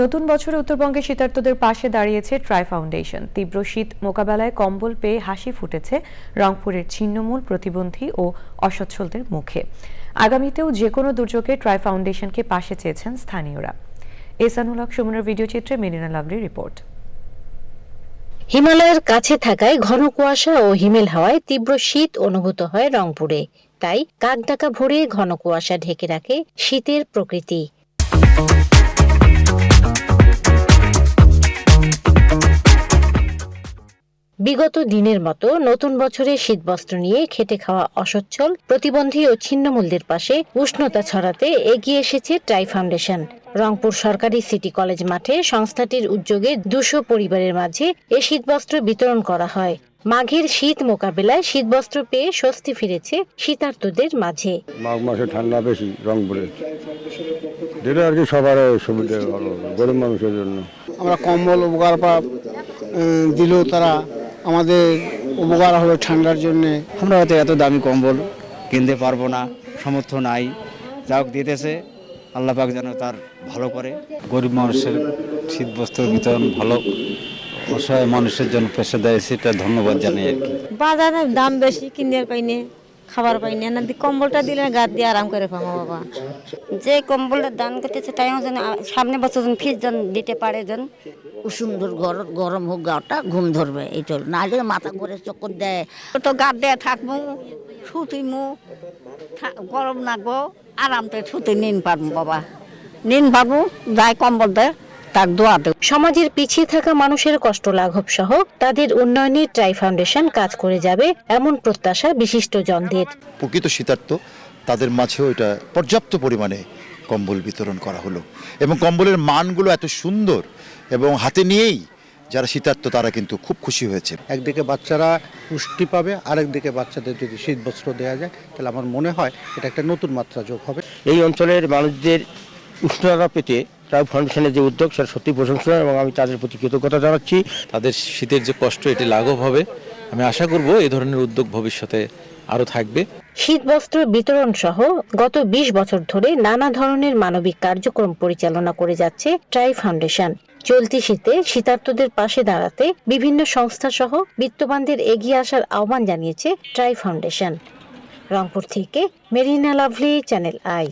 নতুন বছরে উত্তরবঙ্গে শীতার্তদের পাশে দাঁড়িয়েছে ট্রাই ফাউন্ডেশন তীব্র শীত মোকাবেলায় কম্বল পেয়ে হাসি ফুটেছে রংপুরের ছিন্নমূল প্রতিবন্ধী ও অসচ্ছলদের মুখে। আগামীতেও যে কোনো দুর্যোগে ট্রাই ফাউন্ডেশনকে পাশে চেয়েছেন স্থানীয়রা। এসানুল হক, সুমনের ভিডিও চিত্রে মেরিনা লাভলি রিপোর্ট। হিমালয়ের কাছে থাকায় ঘন কুয়াশা ও হিমেল হাওয়ায় তীব্র শীত অনুভূত হয় রংপুরে। তাই কাকডাকা ভরে ঘন কুয়াশা ঢেকে রাখে শীতের প্রকৃতি। বিগত দিনের মতো নতুন বছরে শীতবস্ত্র নিয়ে খেটে খাওয়া অসচ্ছল প্রতিবন্ধী ও ছিন্নমূলদের পাশে উষ্ণতা ছড়াতে এগিয়ে এসেছে ট্রাই ফাউন্ডেশন। রংপুর সরকারি সিটি কলেজ মাঠে সংস্থাটির উদ্যোগে দুশো পরিবারের মাঝে এ শীতবস্ত্র বিতরণ করা হয়। মাঘের শীত মোকাবেলায় শীতবস্ত্র পেয়ে স্বস্তি ফিরেছে শীতার্তদের মাঝে। মাঘ মাসে ঠান্ডা বেশি রংপুরে। যেটা আর কি সবার সুবিধা ভালো গরিব মানুষের জন্য। আমরা কম্বল উপকার পা দিলেও তারা আমাদের উপকার হবে ঠান্ডার জন্য। আমরা হয়তো এত দামি কম্বল কিনতে পারব না সমর্থ নাই। যা হোক দিতেছে আল্লাহ পাক যেন তার ভালো করে। গরিব মানুষের শীত বস্ত্র বিতরণ ভালো অসহায় মানুষের জন্য পেশা দেয় সেটা ধন্যবাদ জানাই আর কি। বাজারে দাম বেশি কিনে পাইনে খাবার পাইনে না দি কম্বলটা দিলে গা দিয়ে আরাম করে পাবো বাবা। যে কম্বলটা দান করতেছে তাই যেন সামনে বছর যেন ফিস যেন দিতে পারে যেন। সুন্দর গরম গরম হোক গাটা ঘুম ধরবে এইটা নাহলে মাথা করে চক্কর দেয়। তো গা দেয়া থাকব শুতিমু গরম লাগবো আরামতে শুতে নিন পারব বাবা। নিন পারব যাই কম্বল দেয় তার দোয়া দেব সমাজের পিছিয়ে থাকা মানুষের কষ্ট লাঘব সহ তাদের উন্নয়নে ট্রাই ফাউন্ডেশন কাজ করে যাবে এমন প্রত্যাশা বিশিষ্ট জনদের। প্রকৃত শীতার্থ তাদের মাঝেও এটা পর্যাপ্ত পরিমাণে কম্বল বিতরণ করা হলো। এবং কম্বলের মানগুলো এত সুন্দর এবং হাতে নিয়েই যারা শীতার্থ তারা কিন্তু খুব খুশি হয়েছে। একদিকে বাচ্চারা পুষ্টি পাবে আরেকদিকে বাচ্চাদের যদি শীত বস্ত্র দেওয়া যায় তাহলে আমার মনে হয় এটা একটা নতুন মাত্রা যোগ হবে। এই অঞ্চলের মানুষদের উষ্ণতা পেতে ট্রাই ফাউন্ডেশনের যে উদ্যোগ সেটা সত্যি প্রশংসা এবং আমি তাদের প্রতি কৃতজ্ঞতা জানাচ্ছি। তাদের শীতের যে কষ্ট এটি লাঘব হবে। আমি আশা করব এই ধরনের উদ্যোগ ভবিষ্যতে আরও থাকবে। শীতবস্ত্র বিতরণ সহ গত ২০ বছর ধরে নানা ধরনের মানবিক কার্যক্রম পরিচালনা করে যাচ্ছে ট্রাই ফাউন্ডেশন। চলতি শীতে শীতার্তদের পাশে দাঁড়াতে বিভিন্ন সংস্থা সহ বিত্তবানদের এগিয়ে আসার আহ্বান জানিয়েছে ট্রাই ফাউন্ডেশন। রংপুর থেকে মেরিনা লাভলি চ্যানেল আই।